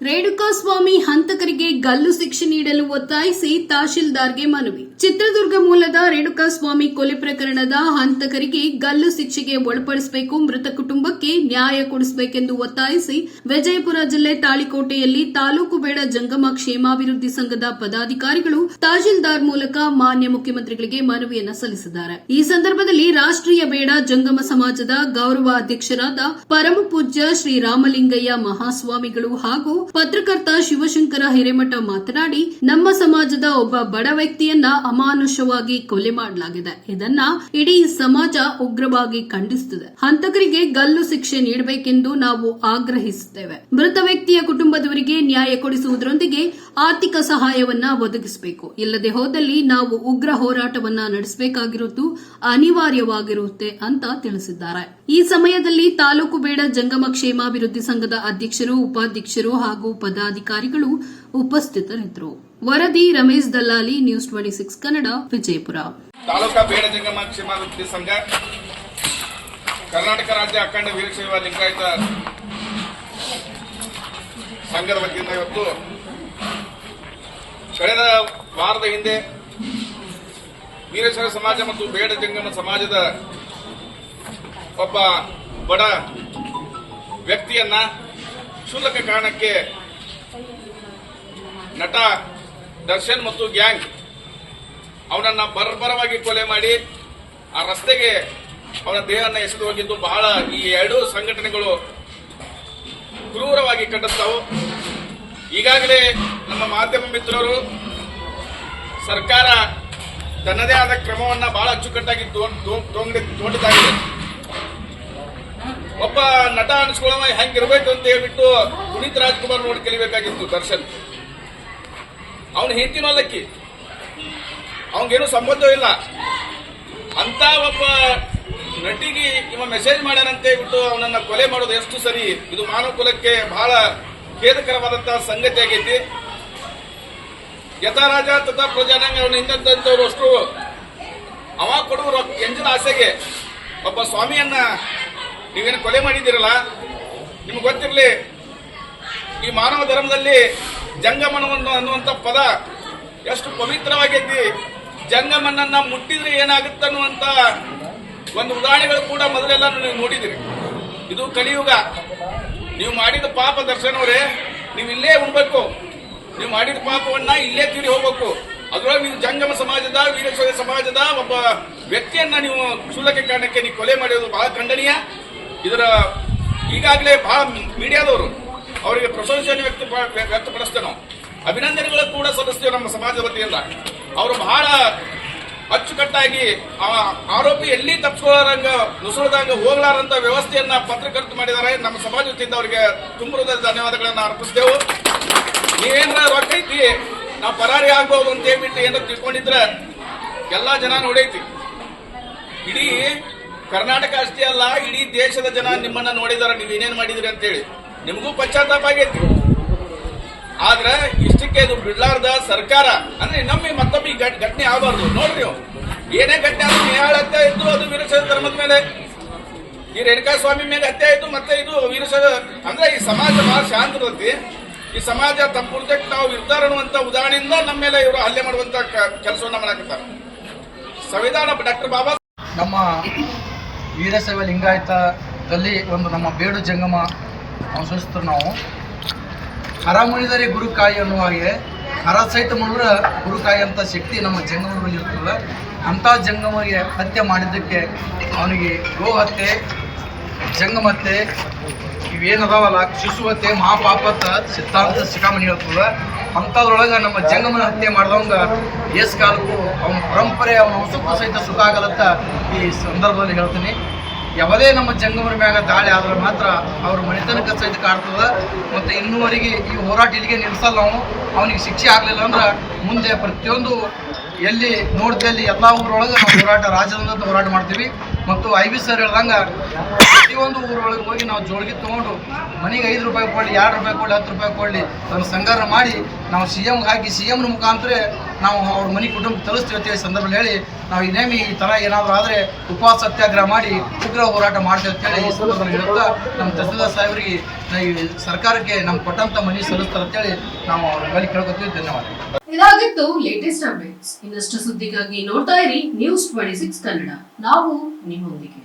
ರೇಣುಕಾಸ್ವಾಮಿ ಹಂತಕರಿಗೆ ಗಲ್ಲು ಶಿಕ್ಷೆ ನೀಡಲು ಒತ್ತಾಯಿಸಿ ತಹಶೀಲ್ದಾರ್ಗೆ ಮನವಿ. ಚಿತ್ರದುರ್ಗ ಮೂಲದ ರೇಣುಕಾಸ್ವಾಮಿ ಕೊಲೆ ಪ್ರಕರಣದ ಹಂತಕರಿಗೆ ಗಲ್ಲು ಶಿಕ್ಷೆಗೆ ಒಳಪಡಿಸಬೇಕು, ಮೃತ ಕುಟುಂಬಕ್ಕೆ ನ್ಯಾಯ ಕೊಡಿಸಬೇಕೆಂದು ಒತ್ತಾಯಿಸಿ ವಿಜಯಪುರ ಜಿಲ್ಲೆ ತಾಳಿಕೋಟೆಯಲ್ಲಿ ತಾಲೂಕು ಬೇಡ ಜಂಗಮ ಕ್ಷೇಮಾಭಿವೃದ್ಧಿ ಸಂಘದ ಪದಾಧಿಕಾರಿಗಳು ತಹಶೀಲ್ದಾರ್ ಮೂಲಕ ಮಾನ್ಯ ಮುಖ್ಯಮಂತ್ರಿಗಳಿಗೆ ಮನವಿಯನ್ನು ಸಲ್ಲಿಸಿದ್ದಾರೆ. ಈ ಸಂದರ್ಭದಲ್ಲಿ ರಾಷ್ಟ್ರೀಯ ಬೇಡ ಜಂಗಮ ಸಮಾಜದ ಗೌರವ ಅಧ್ಯಕ್ಷರಾದ ಪರಮ ಪೂಜ್ಯ ಶ್ರೀ ರಾಮಲಿಂಗಯ್ಯ ಮಹಾಸ್ವಾಮಿಗಳು ಹಾಗೂ ಪತ್ರಕರ್ತ ಶಿವಶಂಕರ ಹಿರೇಮಠ ಮಾತನಾಡಿ, ನಮ್ಮ ಸಮಾಜದ ಒಬ್ಬ ಬಡ ವ್ಯಕ್ತಿಯನ್ನ ಅಮಾನುಷವಾಗಿ ಕೊಲೆ ಮಾಡಲಾಗಿದೆ. ಇದನ್ನ ಇಡೀ ಸಮಾಜ ಉಗ್ರವಾಗಿ ಖಂಡಿಸುತ್ತದೆ. ಹಂತಕರಿಗೆ ಗಲ್ಲು ಶಿಕ್ಷೆ ನೀಡಬೇಕೆಂದು ನಾವು ಆಗ್ರಹಿಸುತ್ತೇವೆ. ಮೃತ ವ್ಯಕ್ತಿಯ ಕುಟುಂಬದವರಿಗೆ ನ್ಯಾಯ ಕೊಡಿಸುವುದರೊಂದಿಗೆ ಆರ್ಥಿಕ ಸಹಾಯವನ್ನ ಒದಗಿಸಬೇಕು. ಇಲ್ಲದೆ ಹೋದಲ್ಲಿ ನಾವು ಉಗ್ರ ಹೋರಾಟವನ್ನ ನಡೆಸಬೇಕಾಗಿರುವುದು ಅನಿವಾರ್ಯವಾಗಿರುತ್ತೆ ಅಂತ ತಿಳಿಸಿದ್ದಾರೆ. ಈ ಸಮಯದಲ್ಲಿ ತಾಲೂಕು ಬೇಡ ಜಂಗಮ ಕ್ಷೇಮಾಭಿವೃದ್ಧಿ ಸಂಘದ ಅಧ್ಯಕ್ಷರು, ಉಪಾಧ್ಯಕ್ಷರು ಹಾಗೂ ಪದಾಧಿಕಾರಿಗಳು ಉಪಸ್ಥಿತರಿದ್ದರು. ವರದಿ Ramesh Dallali news twenty six Kannada, Vijayapura. Taluka Beda Jangama ಸಂಘ, ಕರ್ನಾಟಕ ರಾಜ್ಯ ಅಖಂಡ ವೀರಶೈವ ಲಿಂಗಾಯತ ಸಂಘದ ವತಿಯಿಂದ ಇವತ್ತು ಕಳೆದ ವಾರದ ಹಿಂದೆ ವೀರಶೈವ ಸಮಾಜ ಮತ್ತು ಬೇಡ ಜಂಗಮ ಸಮಾಜದ ಒಬ್ಬ ಬಡ ವ್ಯಕ್ತಿಯನ್ನ ಕ್ಷುಲ್ಲಕ ಕಾರಣಕ್ಕೆ ನಟ, ದರ್ಶನ್ ಮತ್ತು ಗ್ಯಾಂಗ್ ಅವನನ್ನ ಬರ್ಬರವಾಗಿ ಕೊಲೆ ಮಾಡಿ ಆ ರಸ್ತೆಗೆ ಅವನ ದೇಹವನ್ನು ಎಸೆದು ಹೋಗಿದ್ದು ಬಹಳ ಈ ಎರಡೂ ಸಂಘಟನೆಗಳು ಕ್ರೂರವಾಗಿ ಖಂಡಿಸ್ತಾವು ಈಗಾಗಲೇ ನಮ್ಮ ಮಾಧ್ಯಮ ಮಿತ್ರರು ಸರ್ಕಾರ ತನ್ನದೇ ಆದ ಕ್ರಮವನ್ನ ಬಹಳ ಅಚ್ಚುಕಟ್ಟಾಗಿ ತೋಂಡಿದ್ದಾರೆ ಒಬ್ಬ ನಟ ಅನಿಸ್ಕೊಳ್ಳವ ಹೆಂಗಿರ್ಬೇಕು ಅಂತ ಹೇಳ್ಬಿಟ್ಟು ಪುನೀತ್ ರಾಜ್ಕುಮಾರ್ ನೋಡಿ ಕಲಿಬೇಕಾಗಿತ್ತು ದರ್ಶನ್. ಅವನು ಹೆಂಡತಿನಲ್ಲಕ್ಕಿ ಅವನಿಗೇನು ಸಂಬಂಧ ಇಲ್ಲ. ಅಂತ ಒಬ್ಬ ನಟಿಗೆ ಇವ ಮೆಸೇಜ್ ಮಾಡ್ಯಾನಂತ ಹೇಳ್ಬಿಟ್ಟು ಅವನನ್ನ ಕೊಲೆ ಮಾಡೋದು ಎಷ್ಟು ಸರಿ. ಇದು ಮಾನವ ಕುಲಕ್ಕೆ ಬಹಳ ಖೇದಕರವಾದಂತಹ ಸಂಗತಿ ಆಗೈತಿ. ಯಥಾರಾಜ ತಥಾ ಪ್ರಜಾನಂಗ ಅವನ ಹಿಂದಂತವ್ರು ಅಷ್ಟು ಅವ ಕೊಡುವ ಎಂಜಿನ ಆಸೆಗೆ ಒಬ್ಬ ಸ್ವಾಮಿಯನ್ನ ನೀವೇನು ಕೊಲೆ ಮಾಡಿದ್ದೀರಲ್ಲ? ನಿಮ್ಗೆ ಗೊತ್ತಿರಲಿ, ಈ ಮಾನವ ಧರ್ಮದಲ್ಲಿ ಜಂಗಮನವನ್ನು ಅನ್ನುವಂಥ ಪದ ಎಷ್ಟು ಪವಿತ್ರವಾಗೈತಿ ಜಂಗಮನನ್ನ ಮುಟ್ಟಿದ್ರೆ ಏನಾಗುತ್ತನ್ನುವಂತ ಒಂದು ಉದಾಹರಣೆಗಳು ಕೂಡ ಮೊದಲೆಲ್ಲ ನೀವು ನೋಡಿದಿರಿ ಇದು ಕಲಿಯುಗ. ನೀವು ಮಾಡಿದ ಪಾಪ ದರ್ಶನವರೇ, ನೀವು ಇಲ್ಲೇ ಉಣ್ಬೇಕು. ನೀವು ಮಾಡಿದ ಪಾಪವನ್ನ ಇಲ್ಲೇ ತೀರಿ ಹೋಗ್ಬೇಕು. ಅದರೊಳಗೆ ನೀವು ಜಂಗಮ ಸಮಾಜದ, ವೀರಶೈವ ಸಮಾಜದ ಒಬ್ಬ ವ್ಯಕ್ತಿಯನ್ನ ನೀವು ಕ್ಷುಲ್ಲಕ ಕಾರಣಕ್ಕೆ ನೀವು ಕೊಲೆ ಮಾಡಿರೋದು ಬಹಳ ಖಂಡನೀಯ. ಇದರ ಈಗಾಗಲೇ ಬಹಳ ಮೀಡಿಯಾದವರು ಅವರಿಗೆ ಪ್ರಶಂಸೆಯನ್ನು ವ್ಯಕ್ತ ವ್ಯಕ್ತಪಡಿಸ್ತೇವೆ ನಾವು. ಅಭಿನಂದನೆಗಳು ಕೂಡ ಸಲ್ಲಿಸ್ತೇವೆ ನಮ್ಮ ಸಮಾಜದ ವತಿಯಿಂದ. ಅವರು ಬಹಳ ಅಚ್ಚುಕಟ್ಟಾಗಿ ಆ ಆರೋಪಿ ಎಲ್ಲಿ ತಪ್ಪಿಸ್ಕೊಳ್ಳಾರಂಗ ನುಸುಳದಂಗ ಹೋಗ್ಲಾರಂತ ವ್ಯವಸ್ಥೆಯನ್ನ ಪತ್ರಕರ್ತ ಮಾಡಿದ್ದಾರೆ. ನಮ್ಮ ಸಮಾಜ ವತಿಯಿಂದ ಅವರಿಗೆ ತುಂಬ ಧನ್ಯವಾದಗಳನ್ನು ಅರ್ಪಿಸ್ತೇವೆ. ನೀವೇನ ರೊಕ್ಕ ನಾವು ಪರಾರಿ ಆಗ್ಬೋದು ಅಂತ ಹೇಳ್ಬಿಟ್ಟು ಏನೋ ತಿಳ್ಕೊಂಡಿದ್ರೆ ಎಲ್ಲಾ ಜನ ನೋಡೈತಿ ಇಡೀ ಕರ್ನಾಟಕ ಅಷ್ಟೇ ಅಲ್ಲ, ಇಡೀ ದೇಶದ ಜನ ನಿಮ್ಮನ್ನ ನೋಡಿದಾರ, ನೀವು ಏನೇನ್ ಮಾಡಿದ್ರಿ ಅಂತೇಳಿ. ನಿಮಗೂ ಪಶ್ಚಾತ್ತಾಪ ಆಗೈತಿ. ಆದ್ರೆ ಇಷ್ಟಕ್ಕೆ ಇದು ಬಿಡ್ಲಾರ್ದ ಸರ್ಕಾರ, ಅಂದ್ರೆ ನಮ್ಮ ಮತ್ತೊಮ್ಮೆ ಘಟನೆ ಆಗಬಾರ್ದು. ನೋಡ್ರಿ ಏನೇ ಘಟನೆ ಆದ್ರೂ ಹತ್ಯೆ ಇದ್ದು ಅದು ವೀರಶೈವ ಧರ್ಮದ ಮೇಲೆ. ಈ ರೇಣುಕಾ ಸ್ವಾಮಿ ಮೇಲೆ ಹತ್ಯೆ ಆಯ್ತು, ಮತ್ತೆ ಇದು ವೀರಶೈವ ಅಂದ್ರೆ ಈ ಸಮಾಜ ಬಹಳ ಶಾಂತ ಇರುತ್ತೆ ಈ ಸಮಾಜ ತಮ್ಮ ತಾವು ನಾವು ಇರ್ತಾರ ಅನ್ನುವಂತ ಉದಾಹರಣೆಯಿಂದ ನಮ್ಮ ಮೇಲೆ ಇವರು ಹಲ್ಲೆ ಮಾಡುವಂತ ಕೆಲಸವನ್ನ ಮಾಡಕತ್ತಾರೆ. ಸಂವಿಧಾನ ಡಾಕ್ಟರ್ ಬಾಬಾ ನಮ್ಮ ವೀರಶೈವ ಲಿಂಗಾಯತದಲ್ಲಿ ಒಂದು ನಮ್ಮ ಬೇಡು ಜಂಗಮ ಅನುಸರಿಸ್ತಾರೆ ನಾವು. ಹರ ಮುನಿದರೆ ಗುರುಕಾಯಿ ಅನ್ನುವ ಹಾಗೆ ಹರ ಸಹಿತ ಮುಳುಗ್ರೆ ಗುರುಕಾಯಿ ಅಂತ ಶಕ್ತಿ ನಮ್ಮ ಜಂಗಮರಲ್ಲಿ ಇರ್ತದೆ ಅಂಥ ಜಂಗಮಗೆ ಹತ್ಯೆ ಮಾಡಿದ್ದಕ್ಕೆ ಅವನಿಗೆ ಗೋ ಹತ್ಯೆ ಜಂಗಮತ್ತೆ ಇವೇನದಾವಲ್ಲ ಶಿಶು ಹತ್ಯೆ ಮಹಾಪಾಪತ್ತ ಸಿದ್ಧಾಂತ ಶಿಖಾಮಣಿ ಹೇಳ್ತದ ಅಂಥದ್ರೊಳಗೆ ನಮ್ಮ ಜಂಗಮನ ಹತ್ಯೆ ಮಾಡಿದವಂಗ ಏಸ್ ಕಾಲಕ್ಕೂ ಅವನ ಪರಂಪರೆ ಅವನ ಹೊಸಕ್ಕೂ ಸಹಿತ ಸುಖ ಆಗಲತ್ತ ಈ ಸಂದರ್ಭದಲ್ಲಿ ಹೇಳ್ತೀನಿ. ಯಾವುದೇ ನಮ್ಮ ಜಂಗಮರ ಮ್ಯಾಗ ದಾಳಿ ಆದರೆ ಮಾತ್ರ ಅವ್ರ ಮನೆತನಕ್ಕೆ ಸಹಿತ ಕಾಡ್ತದ. ಮತ್ತು ಇನ್ನೂವರೆಗೆ ಈ ಹೋರಾಟ ಇಲ್ಲಿಗೆ ನಿಲ್ಲಿಸಲ್ಲ ಅವನು. ಅವನಿಗೆ ಶಿಕ್ಷೆ ಆಗಲಿಲ್ಲ ಅಂದ್ರೆ ಮುಂದೆ ಪ್ರತಿಯೊಂದು ಎಲ್ಲಿ ನೋಡ್ದಲ್ಲಿ ಎಲ್ಲ ಊರೊಳಗೆ ನಾವು ಹೋರಾಟ ರಾಜ್ಯದಿಂದ ಹೋರಾಟ ಮಾಡ್ತೀವಿ. ಮತ್ತು ಐ ಬಿ ಸರ್ ಹೇಳ್ದಂಗೆ ಪ್ರತಿಯೊಂದು ಊರೊಳಗೆ ಹೋಗಿ ನಾವು ಜೋಳಿಗೆ ತೊಗೊಂಡು ಮನೆಗೆ ಐದು ರೂಪಾಯಿ ಕೊಡಲಿ, ಎರಡು ರೂಪಾಯಿ ಕೊಡಲಿ, ಹತ್ತು ರೂಪಾಯಿ ಕೊಡಲಿ ಅದನ್ನು ಸಂಗಾರ ಮಾಡಿ ನಾವು ಸಿ ಎಮ್ಗೆ ಹಾಕಿ ಸಿ ಎಮ್ನ ಮುಖಾಂತರ ನಾವು ಅವ್ರ ಮನೆ ಕುಟುಂಬ ತಲುಸ್ತೀವಿ ಅಂತೇಳಿ ಸಂದರ್ಭದಲ್ಲಿ ಹೇಳಿ, ನಾವು ಇನ್ನೇಮಿ ಈ ಥರ ಏನಾದರೂ ಆದರೆ ಉಪವಾಸ ಸತ್ಯಾಗ್ರಹ ಮಾಡಿ ಉಗ್ರ ಹೋರಾಟ ಮಾಡ್ತೇವೆ ಅಂತೇಳಿ ಈ ಸಂದರ್ಭದಲ್ಲಿ ಹೇಳುತ್ತಾ, ನಮ್ಮ ತಹಸೀಲ್ದಾರ್ ಸಾಹೇಬರಿಗೆ ಸರ್ಕಾರಕ್ಕೆ ನಮ್ಮ ಕೊಟ್ಟಂತ ಮನೆ ಸಲ್ಲಿಸ್ತಾರೆ ಅಂತೇಳಿ ನಾವು ಅವ್ರ ಬಳಿ ಕೇಳ್ಕೊತೀವಿ. ಧನ್ಯವಾದ. ಇದಾಗಿತ್ತು ಲೇಟೆಸ್ಟ್ ಅಪ್ಡೇಟ್ಸ್ ಇನ್ನಷ್ಟು ಸುದ್ದಿಗಾಗಿ ನೋಡ್ತಾ ಇರಿ ನ್ಯೂಸ್ ಟ್ವೆಂಟಿ ಸಿಕ್ಸ್ ಕನ್ನಡ. ನಾವು ನಿಮ್ಮೊಂದಿಗೆ.